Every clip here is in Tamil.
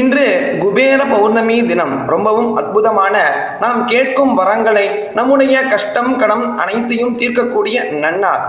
இன்று குபேர பௌர்ணமி தினம். ரொம்பவும் அற்புதமான நாம் கேட்கும் வரங்களை நம்முடைய கஷ்டம் கடம் அனைத்தையும் தீர்க்கக்கூடிய நன்னார்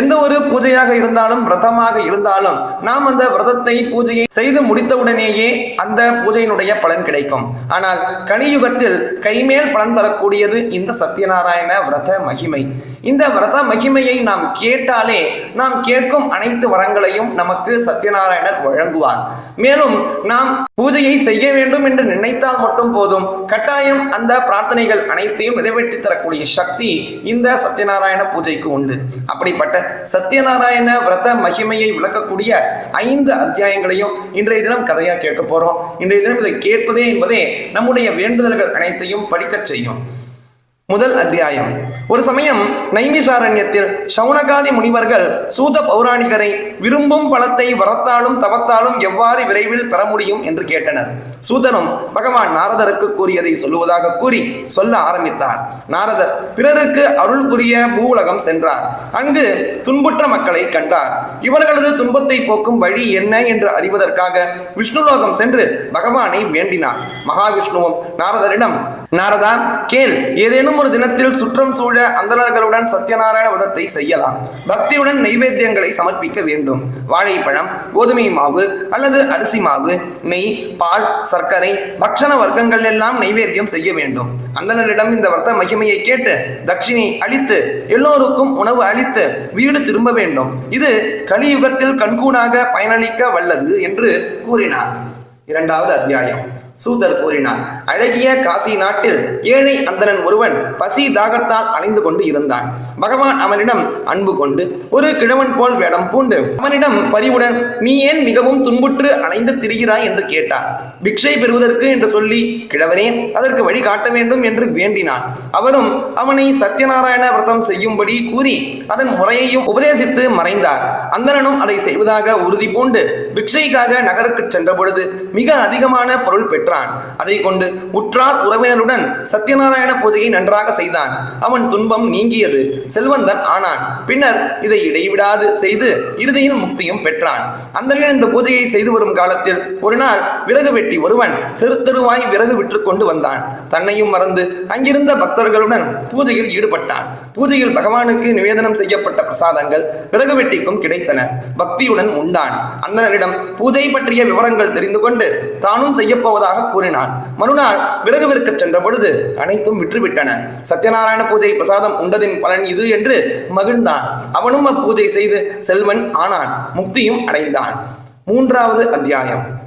எந்த ஒரு பூஜையாக இருந்தாலும் விரதமாக இருந்தாலும் நாம் அந்த விரதத்தை பூஜையை செய்து முடித்தவுடனேயே அந்த பூஜையினுடைய பலன் கிடைக்கும். ஆனால் கலியுகத்தில் கைமேல் பலன் தரக்கூடியது இந்த சத்யநாராயண விரத மகிமை. இந்த விரத மகிமையை நாம் கேட்டாலே நாம் கேட்கும் அனைத்து வரங்களையும் நமக்கு சத்யநாராயணர் வழங்குவார். மேலும் நாம் பூஜையை செய்ய வேண்டும் என்று நினைத்தால் மட்டும் போதும். கட்டாயம் அந்த பிரார்த்தனைகள் அனைத்தையும் நிறைவேற்றி தரக்கூடிய சக்தி இந்த சத்யநாராயண பூஜைக்கு உண்டு. அப்படிப்பட்ட சத்யநாராயண விரத மகிமையை விளக்கக்கூடிய ஐந்து அத்தியாயங்களையும் இன்றைய தினம் கதையா கேட்க போறோம். இன்றைய தினம் இதை கேட்பதே என்பதே நம்முடைய வேண்டுதல்கள் அனைத்தையும் படிக்கச் செய்யும். முதல் அத்தியாயம். ஒரு சமயம் நைமிசாரண்யத்தில் சவுனகாதி முனிவர்கள் சூத பௌராணிகரை விரும்பும் பலத்தை வரத்தாலும் தவத்தாலும் எவ்வாறு விரைவில் பெற முடியும் என்று கேட்டனர். சூதனும் பகவான் நாரதருக்கு கூறியதை சொல்லுவதாக கூறி சொல்ல ஆரம்பித்தார். நாரதர் பிறருக்கு அருள் புரிய பூவுலகம் சென்றார். அங்கு துன்புற்ற மக்களை கண்டார். இவர்களது துன்பத்தை போக்கும் வழி என்ன என்று அறிவதற்காக விஷ்ணுலோகம் சென்று பகவானை வேண்டினார். மகாவிஷ்ணுவும் நாரதரிடம் நாரதா கேள் ஏதேனும் ஒரு தினத்தில் சுற்றம் சூழ அந்தணர்களுடன் சத்யநாராயண விதத்தை செய்யலாம். பக்தியுடன் நைவேத்தியங்களை சமர்ப்பிக்க வேண்டும். வாழைப்பழம் கோதுமை மாவு அல்லது அரிசி மாவு நெய் பால் சர்க்கரை பக்ஷண வர்க்கங்கள் எல்லாம் நைவேத்தியம் செய்ய வேண்டும். அந்தனரிடம் இந்த வர்த்த மகிமையை கேட்டு தட்சிணை அளித்து எல்லோருக்கும் உணவு அளித்து வீடு திரும்ப வேண்டும். இது கலியுகத்தில் கண்கூடாக பயனளிக்க வல்லது என்று கூறினார். இரண்டாவது அத்தியாயம். சூதர் கூறினார் அழகிய காசி நாட்டில் ஏழை அந்தணன் ஒருவன் பசி தாகத்தால் அலைந்து கொண்டு இருந்தான். பகவான் அவனிடம் அன்பு கொண்டு ஒரு கிழவன் போல் வேடம் பூண்டு. அவனிடம் பரிவுடன் நீ ஏன் மிகவும் துன்புற்று அலைந்து திரிகிறாய்? என்று கேட்டார். பிக்ஷை பெறுவதற்கு என்று சொல்லி கிழவனே அதற்கு வழி காட்ட வேண்டும் என்று வேண்டினான். அவரும் அவனை சத்யநாராயண விரதம் செய்யும்படி கூறி அதன் முறையையும் உபதேசித்து மறைந்தார். அந்தரனும் அதை செய்வதாக உறுதி பூண்டு பிக்ஷைக்காக நகருக்கு சென்ற பொழுது மிக அதிகமான பொருள் பெற்றான். அதை கொண்டு உற்றார் உறவினருடன் சத்யநாராயண பூஜையை நன்றாக செய்தான். அவன் துன்பம் நீங்கியது. செல்வந்தன் ஆனான். பின்னர் இதை இடைவிடாது செய்து இறுதியில் முக்தியும் பெற்றான். அந்த இந்த பூஜையை செய்து வரும் காலத்தில் ஒரு நாள் விறகு வெட்டி ஒருவன் தெரு தெருவாய் விறகு விற்று கொண்டு வந்தான். தன்னையும் மறந்து அங்கிருந்த பக்தர்களுடன் பூஜையில் ஈடுபட்டான். பூஜையில் பகவானுக்கு நிவேதனம் செய்யப்பட்ட பிரசாதங்கள் பிறகு வெட்டிக்கும் கிடைத்தன. பக்தியுடன் உண்டான். அந்தனரிடம் பூஜை பற்றிய விவரங்கள் தெரிந்து கொண்டு தானும் செய்யப்போவதாக கூறினான். மறுநாள் விறகுவிற்க சென்ற பொழுது அனைத்தும் விற்றுவிட்டன. சத்யநாராயண பூஜை பிரசாதம் உண்டதின் பலன் இது என்று மகிழ்ந்தான். அவனும் அப்பூஜை செய்து செல்வன் ஆனான். முக்தியும் அடைந்தான். மூன்றாவது அத்தியாயம்.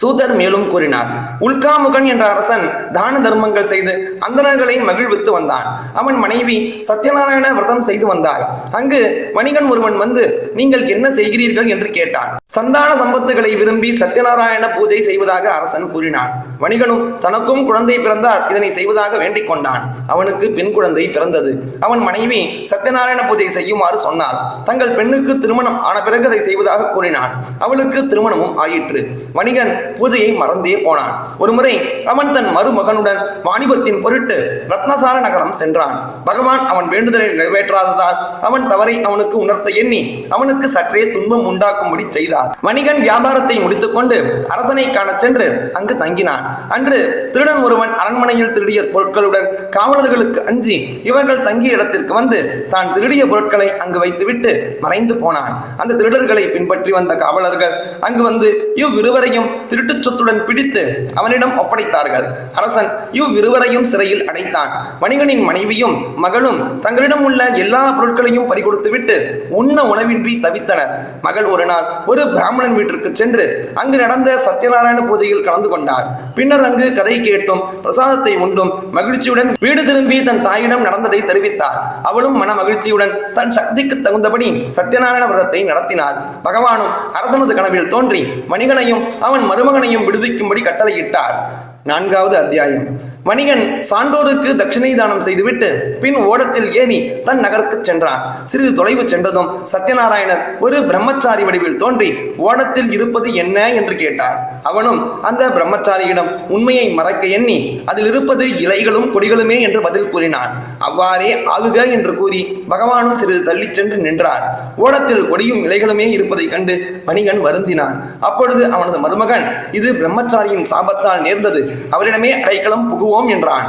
சூதர் மேலும் கூறினார் உல்காமுகன் என்ற அரசன் தான தர்மங்கள் செய்து அந்தணர்களை மகிழ்வித்து வந்தான். அவன் மனைவி சத்யநாராயண விரதம் செய்து வந்தாள். அங்கு வணிகன் ஒருவன் வந்து நீங்கள் என்ன செய்கிறீர்கள்? என்று கேட்டான். சந்தான சம்பத்துகளை விரும்பி சத்யநாராயண பூஜை செய்வதாக அரசன் கூறினான். வணிகனும் தனக்கும் குழந்தை பிறந்தார் இதனை செய்வதாக வேண்டிக் கொண்டான். அவனுக்கு பெண் குழந்தை பிறந்தது. அவன் மனைவி சத்யநாராயண பூஜை செய்யுமாறு சொன்னார் தங்கள் பெண்ணுக்கு திருமணம் ஆன பிறகு அதை செய்வதாக கூறினான். அவளுக்கு திருமணமும் ஆயிற்று. வணிகன் பூஜையை மறந்தே போனான். ஒருமுறை அவன் தன் மருமகனுடன் வாணிபத்தின் பொருட்டு ரத்னசார நகரம் சென்றான். பகவான் அவன் வேண்டுதலை நிறைவேற்றாததால் அவன் தவறை அவனுக்கு உணர்த்த எண்ணி அவனுக்கு சற்றே துன்பம் உண்டாக்கும்படி செய்தார். வணிகன் வியாபாரத்தை முடித்துக்கொண்டு அரசனை காண சென்று அங்கு தங்கினான். அன்று திருடன் ஒருவன் அரண்மனையில் திருடிய பொருட்களுடன் காவலர்களுக்கு அஞ்சி இவர்கள் தங்கிய இடத்திற்கு வந்து தான் திருடிய பொருட்களை அங்கு வைத்துவிட்டு மறைந்து போனான். அந்த திருடர்களை பின்பற்றி வந்த காவலர்கள் அங்கு வந்து இவ்விருவரையும் they're சொத்துடன் பிடித்து அவனிடம் ஒப்படைத்தார்கள். அரசன் இவ்விருவரையும் சிறையில் அடைத்தான். வணிகனின் மனைவியும் மகளும் தங்களிடம் உள்ள எல்லா பொருட்களையும் பறிகொடுத்துவிட்டு உண்ண உணவின்றி தவித்தனர். மகள் ஒரு நாள் ஒரு பிராமணன் வீட்டிற்கு சென்று அங்கு நடந்த சத்யநாராயண பூஜையில் கலந்து கொண்டார் பின்னர் அங்கு கதை கேட்டும் பிரசாதத்தை உண்டும் மகிழ்ச்சியுடன் வீடு திரும்பி தன் தாயிடம் நடந்ததை தெரிவித்தார் அவளும் மன மகிழ்ச்சியுடன் தன் சக்திக்கு தகுந்தபடி சத்யநாராயண விரதத்தை நடத்தினார் பகவானும் அரசனது கனவில் தோன்றி வணிகனையும் அவன் மருமகனையும் விடுவிக்கும்படி கட்டளையிட்டார். நான்காவது அத்தியாயம். வணிகன் சான்றோருக்கு தட்சிணை தானம் செய்துவிட்டு பின் ஓடத்தில் ஏறி தன் நகருக்கு சென்றான். சிறிது தொலைவு சென்றதும் சத்யநாராயணர் ஒரு பிரம்மச்சாரி வடிவில் தோன்றி ஓடத்தில் இருப்பது என்ன? என்று கேட்டார். அவனும் அந்த பிரம்மச்சாரியிடம் உண்மையை மறைக்க எண்ணி அதில் இருப்பது இலைகளும் கொடிகளுமே என்று பதில் கூறினான். அவ்வாறே ஆகுக என்று கூறி பகவானும் சிறிது தள்ளிச் சென்று நின்றார். ஓடத்தில் கொடியும் இலைகளுமே இருப்பதைக் கண்டு வணிகன் வருந்தினான். அப்பொழுது அவனது மருமகன் இது பிரம்மச்சாரியின் சாபத்தால் நேர்ந்தது. அவரிடமே அடைக்கலம் புகுவோம் என்றான்.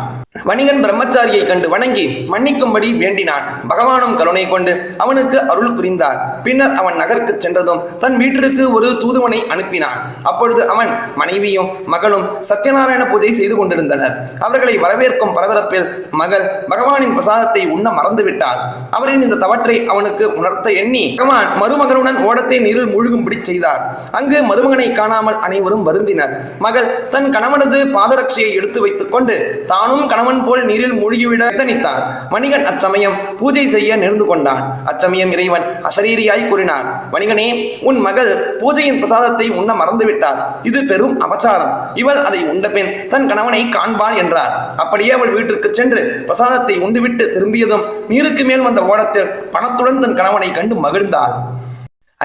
வணிகன் பிரம்மச்சாரியை கண்டு வணங்கி மன்னிக்கும்படி வேண்டினான். பகவானும் கருணை கொண்டு அவனுக்கு அருள் புரிந்தார். பின்னர் அவன் நகருக்கு சென்றதும் தன் வீட்டிற்கு ஒரு தூதுவனை அனுப்பினான். அப்பொழுது அவன் மனைவியும் மகளும் சத்யநாராயண பூஜை செய்து கொண்டிருந்தனர். அவர்களை வரவேற்கும் பரபரப்பில் மகள் பகவானின் பிரசாதத்தை உண்ண மறந்துவிட்டாள். அவரின் இந்த தவற்றை அவனுக்கு உணர்த்த எண்ணி பகவான் மருமகனுடன் ஓடத்தை நீரில் மூழ்கும்படி செய்தார். அங்கு மருமகனை காணாமல் அனைவரும் வருந்தினர். மகள் தன் கணவனது பாதரட்சியை எடுத்து வைத்துக் கொண்டு தானும் கணவன் போல் நீரில் மூழ்கிவிட தனித்தான் வணிகன் அச்சமயம் பூஜை செய்ய நேர்ந்து கொண்டான். அச்சமயம் இறைவன் அசரீரியாய் கூறினார் வணிகனே உன் மகள் பூஜையின் பிரசாதத்தை உண்ண மறந்துவிட்டார். இது பெரும் அபச்சாரம். இவள் அதை உண்டபின் தன் கணவனை காண்பாள் என்றார். அப்படியே அவள் வீட்டிற்கு சென்று பிரசாதத்தை உண்டுவிட்டு திரும்பியதும் நீருக்கு மேல் வந்த ஓடத்தில் பணத்துடன் தன் கணவனை கண்டு மகிழ்ந்தாள்.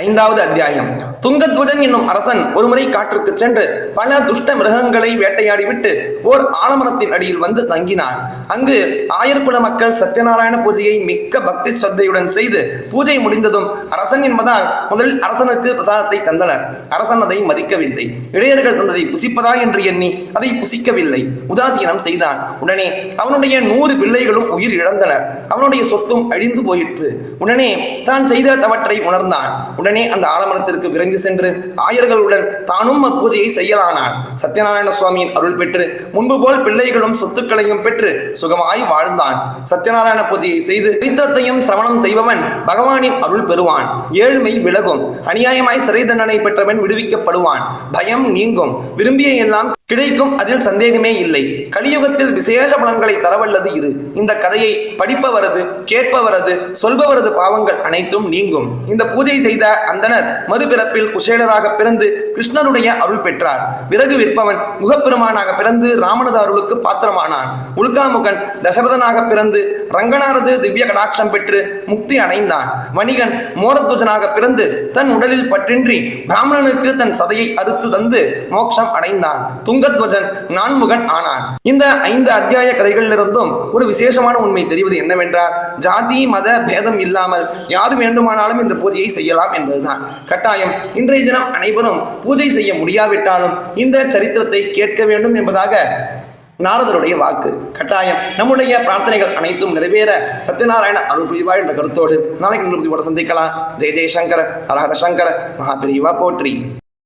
ஐந்தாவது அத்தியாயம். துங்கத்வஜன் என்னும் அரசன் ஒருமுறை காற்றுக்கு சென்று பல துஷ்ட மிருகங்களை வேட்டையாடிவிட்டு ஓர் ஆலமரத்தின் அடியில் வந்து தங்கினான். அங்கு ஆயர்குல மக்கள் சத்யநாராயண பூஜையை மிக்க பக்தி ஸ்ரத்தையுடன் செய்து பூஜை முடிந்ததும் அரசன் என்பதால் முதலில் அரசனுக்கு பிரசாதத்தை தந்தனர். அரசன் அதை மதிக்கவில்லை. இடையர்கள் தந்ததை புசிப்பதா என்று எண்ணி அதை புசிக்கவில்லை. உதாசீனம் செய்தான். உடனே அவனுடைய நூறு பிள்ளைகளும் உயிர் இழந்தனர். அவனுடைய சொத்தும் அழிந்து போயிற்று. உடனே தான் செய்த தவற்றை உணர்ந்தான். உடனே அந்த ஆலமரத்திற்கு விரைந்து சென்று ஆயர்களுடன் தானும் அப்பூஜையை செய்யலானான் சத்யநாராயண சுவாமியின் அருள் பெற்று முன்பு போல் பிள்ளைகளும் சொத்துக்களையும் பெற்று சுகமாய் வாழ்ந்தான். சத்யநாராயண பூஜையை செய்து சரித்திரத்தையும் சிரவணம் செய்பவன் பகவானின் அருள் பெறுவான். ஏழ்மை விலகும். அநியாயமாய் சிறை தண்டனை பெற்றவன் விடுவிக்கப்படுவான். பயம் நீங்கும். விரும்பிய எல்லாம் கிடைக்கும். அதில் சந்தேகமே இல்லை. கலியுகத்தில் விசேஷ பலன்களை தரவல்லது இது. இந்த கதையை படிப்பவரது கேட்பவரது சொல்பவரது பாவங்கள் அனைத்தும் நீங்கும். இந்த பூஜை செய்த அந்தனர் மறுபிறப்பில் குசேலராக பிறந்து கிருஷ்ணனுடைய அருள் பெற்றார். விறகு விற்பவன் முகப்பெருமானாக பிறந்து ராமனது அருளுக்கு பாத்திரமானான். உல்காமுகன் தசரதனாக பிறந்து ரங்கனாரது திவ்ய கடாட்சம் பெற்று முக்தி அடைந்தான் வணிகன் மோரத்வஜனாக பிறந்து தன் உடலில் பற்றின்றி பிராமணனுக்கு தன் சதையை அறுத்து தந்து மோட்சம் அடைந்தான். துங்கத்வஜன் நான்முகன் ஆனான். இந்த ஐந்து அத்தியாய கதைகளிலிருந்தும் ஒரு விசேஷமான உண்மை தெரிவது என்னவென்றால் ஜாதி மத பேதம் இல்லாமல் யார் வேண்டுமானாலும் இந்த பூஜையை செய்யலாம் என்பதுதான். கட்டாயம் இன்றைய தினம் அனைவரும் பூஜை செய்ய முடியாவிட்டாலும் இந்த சரித்திரத்தை கேட்க வேண்டும் என்பதாக நாரதருடைய வாக்கு. கட்டாயம். நம்முடைய பிரார்த்தனைகள் அனைத்தும் நிறைவேற சத்யநாராயண அருள் புரிவா என்ற கருத்தோடு நாளைக்கு நிறுத்தி சந்திக்கலாம். ஜெய ஜெயசங்கர ஹரஹர சங்கர மகாபிரிவா போற்றி.